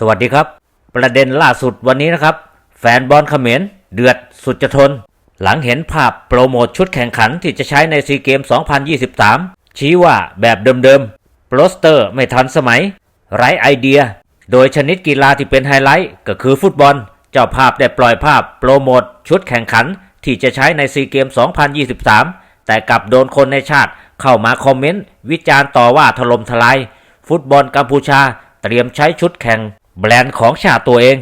สวัสดีครับ ประเด็นล่าสุดวันนี้นะครับ แฟนบอลเขมรเดือดสุดจะทน หลังเห็นภาพโปรโมทชุดแข่งขันที่จะใช้ในซีเกม 2023 ชี้ว่าแบบเดิมๆโปสเตอร์ไม่ทันสมัย ไร้ไอเดีย โดยชนิดกีฬาที่เป็นไฮไลท์ก็คือฟุตบอล เจ้าภาพได้ปล่อยภาพโปรโมทชุดแข่งขันที่จะใช้ในซีเกม 2023 แต่กลับโดนคนในชาติเข้ามาคอมเมนต์วิจารณ์ต่อว่าถล่มทลาย ฟุตบอลกัมพูชาเตรียมใช้ชุดแข่ง แบรนด์ของชาตัวเอง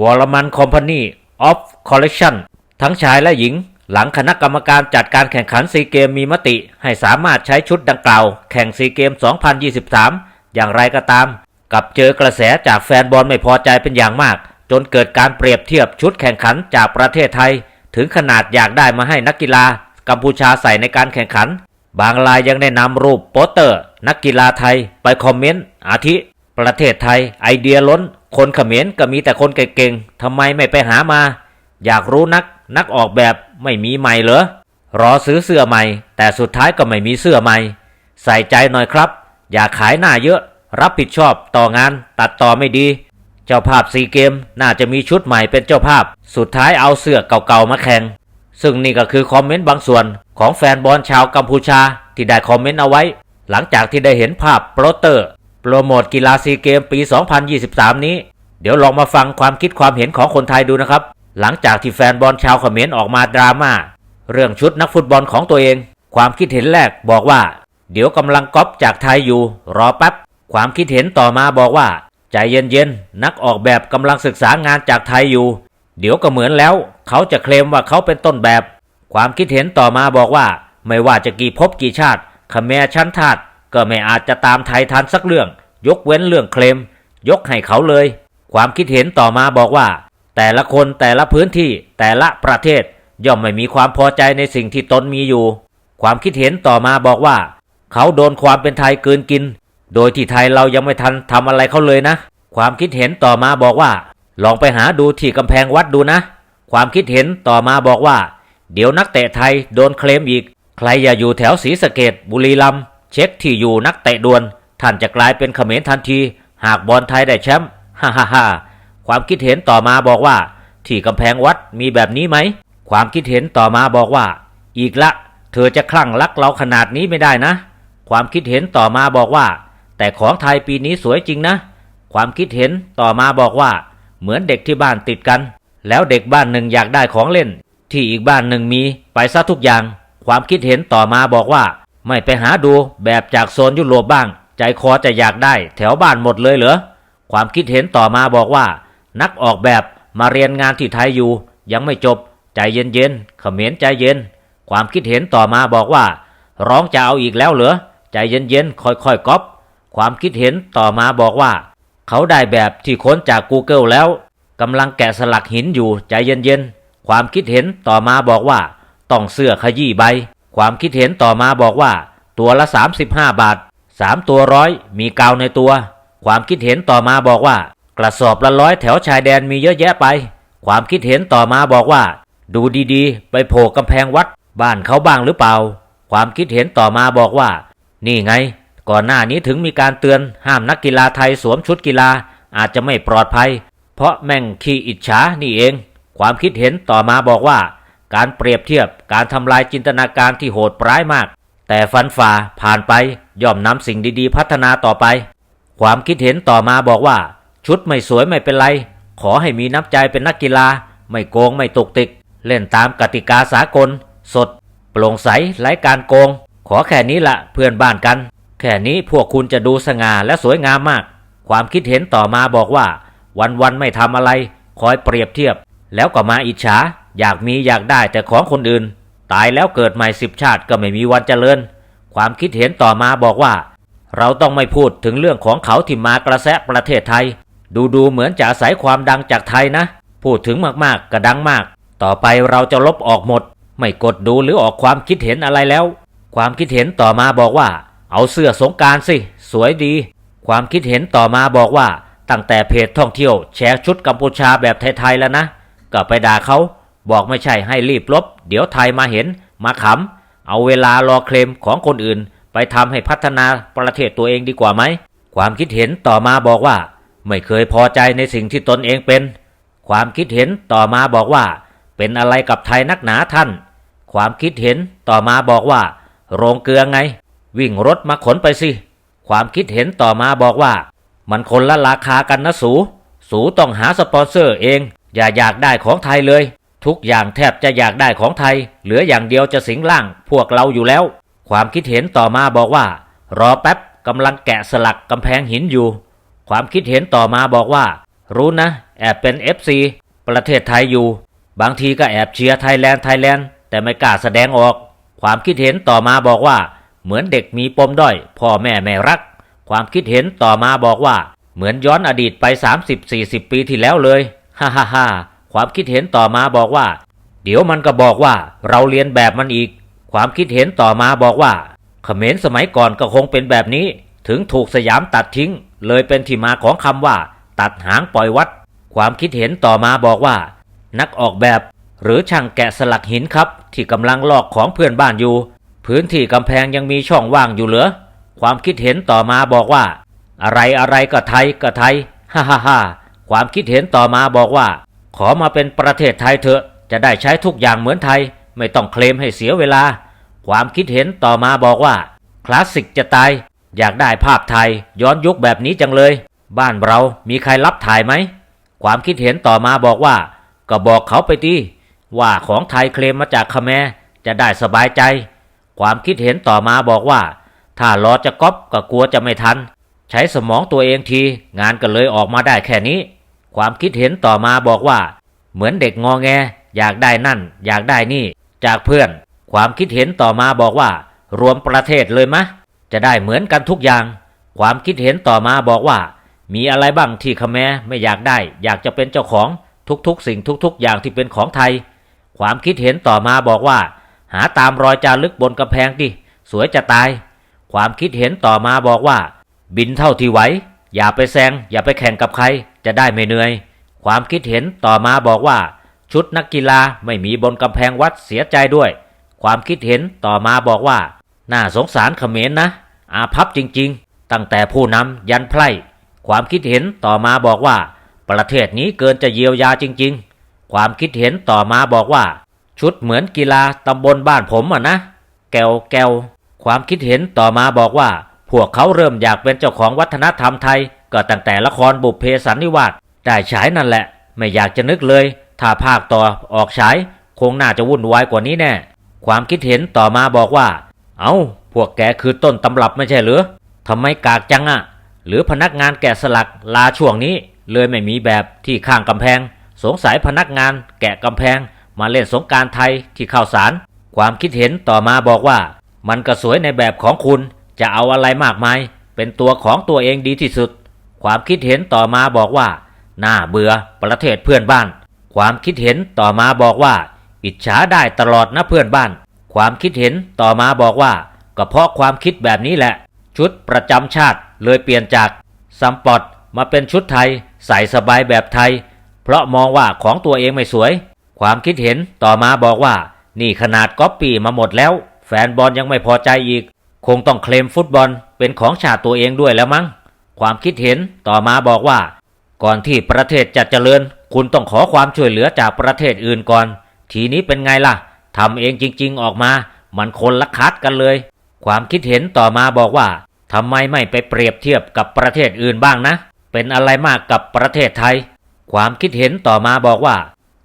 วอลมันคอมพานีออฟคอลเล t ชันทั้งชายและหญิง หลังคณะกรรมการจัดการแข่งขันซีเกมมีมติ ให้สามารถใช้ชุดดังกล่าว แข่งซีเกม 2023 อย่างไรก็ตาม กับเจอกระแสจากแฟนบอลไม่พอใจเป็นอย่างมาก จนเกิดการเปรียบเทียบชุดแข่งขันจากประเทศไทย ถึงขนาดอยากได้มาให้นักกีฬา กัมพูชาใส่ในการแข่งขัน บางรายยังได้นำรูปโปสเตอร์ นักกีฬาไทยไปคอมเมนต์อาทิ ประเทศไทยไอเดียล้น คนเขมรก็มีแต่คนเก่งๆทำไมไม่ไปหามา อยากรู้นัก นักออกแบบไม่มีใหม่เหรอ รอซื้อเสื้อใหม่ แต่สุดท้ายก็ไม่มีเสื้อใหม่ ใส่ใจหน่อยครับ อย่าขายหน้าเยอะ รับผิดชอบต่องานตัดต่อไม่ดี เจ้าภาพซีเกมน่าจะมีชุดใหม่เป็นเจ้าภาพ สุดท้ายเอาเสื้อเก่าๆมาแข่ง ซึ่งนี่ก็คือคอมเมนต์บางส่วนของแฟนบอลชาวกัมพูชาที่ได้คอมเมนต์เอาไว้ หลังจากที่ได้เห็นภาพโปสเตอร์ โปรโมทกีฬาซีเกมปี 2023 นี้ เดี๋ยวลองมาฟังความคิดความเห็นของคนไทยดูนะครับ หลังจากที่แฟนบอลชาวเขมรออกมาดราม่าเรื่องชุดนักฟุตบอลของตัวเอง ความคิดเห็นแรกบอกว่า เดี๋ยวกำลังก๊อปจากไทยอยู่ รอแป๊บ ความคิดเห็นต่อมาบอกว่า ใจเย็นๆ นักออกแบบกำลังศึกษางานจากไทยอยู่ เดี๋ยวก็เหมือนแล้ว เขาจะเคลมว่าเขาเป็นต้นแบบ ความคิดเห็นต่อมาบอกว่า ไม่ว่าจะกี่ภพกี่ชาติขแมรชั้นทาต ก็ไม่อาจจะตามไทยทันสักเรื่อง ยกเว้นเรื่องเคลม ยกให้เขาเลย ความคิดเห็นต่อมาบอกว่า แต่ละคนแต่ละพื้นที่แต่ละประเทศย่อมไม่มีความพอใจในสิ่งที่ตนมีอยู่ ความคิดเห็นต่อมาบอกว่า เขาโดนความเป็นไทยเกินกิน โดยที่ไทยเรายังไม่ทันทำอะไรเขาเลยนะ ความคิดเห็นต่อมาบอกว่า ลองไปหาดูที่กำแพงวัดดูนะ ความคิดเห็นต่อมาบอกว่า เดี๋ยวนักเตะไทยโดนเคลมอีก ใครอย่าอยู่แถวศรีสะเกดบุรีรัมย์ เช็คที่อยู่นักเตะด่วน ท่านจะกลายเป็นเขมรทันที หากบอลไทยได้แชมป์ฮ่าฮ่าฮ่าความคิดเห็นต่อมาบอกว่า ที่กำแพงวัดมีแบบนี้ไหม ความคิดเห็นต่อมาบอกว่า อีกละ เธอจะคลั่งรักเราขนาดนี้ไม่ได้นะ ความคิดเห็นต่อมาบอกว่า แต่ของไทยปีนี้สวยจริงนะ ความคิดเห็นต่อมาบอกว่า เหมือนเด็กที่บ้านติดกัน แล้วเด็กบ้านหนึ่งอยากได้ของเล่น ที่อีกบ้านหนึ่งมีไปซะทุกอย่าง ความคิดเห็นต่อมาบอกว่า ไม่ไปหาดูแบบจากโซนยุโรปบ้าง ใจคอจะอยากได้แถวบ้านหมดเลยเหรอ ความคิดเห็นต่อมาบอกว่า นักออกแบบมาเรียนงานที่ไทยอยู่ ยังไม่จบ ใจเย็นๆเขมรใจเย็น ความคิดเห็นต่อมาบอกว่า ร้องจะเอาอีกแล้วเหรอ ใจเย็นๆค่อยๆก๊อปความคิดเห็นต่อมาบอกว่า เขาได้แบบที่ค้นจาก Google แล้วกำลังแกะสลักหินอยู่ใจเย็นๆ ความคิดเห็นต่อมาบอกว่า ต้องเสื้อขยี้ใบ ความคิดเห็นต่อมาบอกว่า ตัวละ 35 บาท 3 ตัวร้อยมีกาวในตัว ความคิดเห็นต่อมาบอกว่า กระสอบละร้อยแถวชายแดนมีเยอะแยะไป ความคิดเห็นต่อมาบอกว่า ดูดีๆ ไปโผล่กำแพงวัด บ้านเขาบ้างหรือเปล่า ความคิดเห็นต่อมาบอกว่า นี่ไง ก่อนหน้านี้ถึงมีการเตือนห้ามนักกีฬาไทยสวมชุดกีฬาอาจจะไม่ปลอดภัย เพราะแม่งขี้อิจฉานี่เอง ความคิดเห็นต่อมาบอกว่า การเปรียบเทียบการทำลายจินตนาการที่โหดร้ายมาก แต่ฟันฝ่าผ่านไปย่อมนำสิ่งดีๆ พัฒนาต่อไป ความคิดเห็นต่อมาบอกว่า ชุดไม่สวยไม่เป็นไร ขอให้มีน้ำใจเป็นนักกีฬา ไม่โกงไม่ตกติก เล่นตามกติกาสากล สด โปร่งใสไร้การโกง ขอแค่นี้ละเพื่อนบ้านกัน แค่นี้พวกคุณจะดูสง่าและสวยงามมาก ความคิดเห็นต่อมาบอกว่า วันๆไม่ทำอะไร คอยเปรียบเทียบ แล้วก็มาอิจฉา อยากมีอยากได้แต่ของคนอื่น ตายแล้วเกิดใหม่สิบชาติก็ไม่มีวันเจริญ ความคิดเห็นต่อมาบอกว่า เราต้องไม่พูดถึงเรื่องของเขาที่มากระแสะประเทศไทย ดูดูเหมือนจะอาศัยความดังจากไทยนะ พูดถึงมากๆก็ดังมาก ต่อไปเราจะลบออกหมด ไม่กดดูหรือออกความคิดเห็นอะไรแล้ว ความคิดเห็นต่อมาบอกว่า เอาเสื้อสงการสิ สวยดี ความคิดเห็นต่อมาบอกว่าตั้งแต่เพจท่องเที่ยวแชร์ชุดกัมพูชาแบบไทยๆแล้วนะก็ไปด่าเขา บอกไม่ใช่ให้รีบลบ เดี๋ยวไทยมาเห็น มาขำ เอาเวลารอเคลมของคนอื่น ไปทำให้พัฒนาประเทศตัวเองดีกว่าไหม ความคิดเห็นต่อมาบอกว่า ไม่เคยพอใจในสิ่งที่ตนเองเป็น ความคิดเห็นต่อมาบอกว่า เป็นอะไรกับไทยนักหนาท่าน ความคิดเห็นต่อมาบอกว่า โรงเกลือไง วิ่งรถมาขนไปสิ ความคิดเห็นต่อมาบอกว่า มันคนละราคากันนะสู สูต้องหาสปอนเซอร์เอง อย่าอยากได้ของไทยเลย ทุกอย่างแทบจะอยากได้ของไทย เหลืออย่างเดียวจะสิงล่างพวกเราอยู่แล้ว ความคิดเห็นต่อมาบอกว่า รอแป๊บกำลังแกะสลักกำแพงหินอยู่ ความคิดเห็นต่อมาบอกว่า รู้นะ แอบเป็น FC ประเทศไทยอยู่ บางทีก็แอบเชียร์ไทยแลนด์ไทยแลนด์แต่ไม่กล้าแสดงออก ความคิดเห็นต่อมาบอกว่า เหมือนเด็กมีปมด้อยพ่อแม่ไม่รัก ความคิดเห็นต่อมาบอกว่า เหมือนย้อนอดีตไป 30-40 ปีที่แล้วเลยฮ่าฮ่าฮ่า ความคิดเห็นต่อมาบอกว่า เดี๋ยวมันก็บอกว่าเราเรียนแบบมันอีก ความคิดเห็นต่อมาบอกว่าเขมรสมัยก่อนก็คงเป็นแบบนี้ ถึงถูกสยามตัดทิ้ง เลยเป็นที่มาของคำว่า ตัดหางปล่อยวัด ความคิดเห็นต่อมาบอกว่า นักออกแบบ หรือช่างแกะสลักหินครับ ที่กำลังลอกของเพื่อนบ้านอยู่ พื้นที่กำแพงยังมีช่องว่างอยู่เหรอความคิดเห็นต่อมาบอกว่า อะไรอะไรก็ไทยก็ไทยฮ่าฮ่าฮ่าความคิดเห็นต่อมาบอกว่า ขอมาเป็นประเทศไทยเถอะ จะได้ใช้ทุกอย่างเหมือนไทย ไม่ต้องเคลมให้เสียเวลา ความคิดเห็นต่อมาบอกว่า คลาสสิกจะตาย อยากได้ภาพไทย ย้อนยุคแบบนี้จังเลย บ้านเรามีใครรับถ่ายไหม ความคิดเห็นต่อมาบอกว่า ก็บอกเขาไปดีว่าของไทยเคลมมาจากคแมจะได้สบายใจ ความคิดเห็นต่อมาบอกว่า ถ้ารอจะก๊อปก็กลัวจะไม่ทัน ใช้สมองตัวเองที งานก็เลยออกมาได้แค่นี้ ความคิดเห็นต่อมาบอกว่า เหมือนเด็กงอแง อยากได้นั่น อยากได้นี่ จากเพื่อน ความคิดเห็นต่อมาบอกว่า รวมประเทศเลยมะ จะได้เหมือนกันทุกอย่าง ความคิดเห็นต่อมาบอกว่า มีอะไรบ้างที่คแมร์ไม่อยากได้ อยากจะเป็นเจ้าของทุกๆ สิ่งทุกๆ อย่างที่เป็นของไทย ความคิดเห็นต่อมาบอกว่า หาตามรอยจารึกบนกำแพงดิสวยจะตาย ความคิดเห็นต่อมาบอกว่า บินเท่าที่ไหว อย่าไปแซงอย่าไปแข่งกับใคร จะได้ไม่เหนื่อย ความคิดเห็นต่อมาบอกว่า ชุดนักกีฬาไม่มีบนกำแพงวัดเสียใจด้วย ความคิดเห็นต่อมาบอกว่า น่าสงสารเขมรนะ อาพับจริงๆ ตั้งแต่ผู้นำยันไพร่ ความคิดเห็นต่อมาบอกว่า ประเทศนี้เกินจะเยียวยาจริง ๆ ความคิดเห็นต่อมาบอกว่า ชุดเหมือนกีฬาตำบลบ้านผมอะนะ แกวแกวความคิดเห็นต่อมาบอกว่า พวกเขาเริ่มอยากเป็นเจ้าของวัฒนธรรมไทย ก็ตั้งแต่ละครบุพเพสันนิวาสได้ฉายนั่นแหละ ไม่อยากจะนึกเลย ถ้าภาคต่อออกฉาย คงน่าจะวุ่นวายกว่านี้แน่ ความคิดเห็นต่อมาบอกว่า เอา้า พวกแกคือต้นตำรับไม่ใช่หรือทำไมกากจังอะหรือพนักงานแกะสลักลาช่วงนี้ เลยไม่มีแบบที่ข้างกำแพง สงสัยพนักงานแกะกำแพง มาเล่นสงการไทยที่ข้าวสาร ความคิดเห็นต่อมาบอกว่า มันก็สวยในแบบของคุณ จะเอาอะไรมากมาย เป็นตัวของตัวเองดีที่สุด ความคิดเห็นต่อมาบอกว่า น่าเบื่อประเทศเพื่อนบ้าน ความคิดเห็นต่อมาบอกว่า อิจฉาได้ตลอดนะเพื่อนบ้าน ความคิดเห็นต่อมาบอกว่าก็เพราะความคิดแบบนี้แหละ ชุดประจำชาติเลยเปลี่ยนจากซัมปอดมาเป็นชุดไทย ใส่สบายแบบไทย เพราะมองว่าของตัวเองไม่สวย ความคิดเห็นต่อมาบอกว่า นี่ขนาดก๊อปปี้มาหมดแล้ว แฟนบอลยังไม่พอใจอีก คงต้องเคลมฟุตบอลเป็นของชาติตัวเองด้วยแล้วมั้ง ความคิดเห็นต่อมาบอกว่า ก่อนที่ประเทศจะเจริญ คุณต้องขอความช่วยเหลือจากประเทศอื่นก่อน ทีนี้เป็นไงล่ะทำเองจริง ๆ ออกมา มันคนละคัดกันเลย ความคิดเห็นต่อมาบอกว่าทำไมไม่ไปเปรียบเทียบกับประเทศอื่นบ้างนะ เป็นอะไรมากกับประเทศไทย ความคิดเห็นต่อมาบอกว่า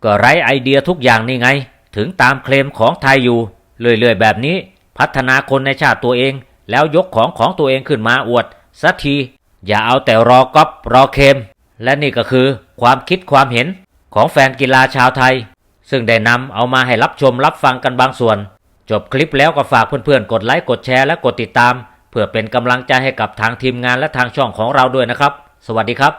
ก็ไร้ไอเดียทุกอย่างนี่ไง ถึงตามเคลมของไทยอยู่เรื่อยๆแบบนี้ พัฒนาคนในชาติตัวเอง แล้วยกของของตัวเองขึ้นมาอวดสักที อย่าเอาแต่รอก๊อปรอเคม และนี่ก็คือความคิดความเห็นของแฟนกีฬาชาวไทย ซึ่งได้นำเอามาให้รับชมรับฟังกันบางส่วน จบคลิปแล้วก็ฝากเพื่อนๆ กดไลค์กดแชร์และกดติดตาม เพื่อเป็นกำลังใจให้กับทางทีมงานและทางช่องของเราด้วยนะครับ สวัสดีครับ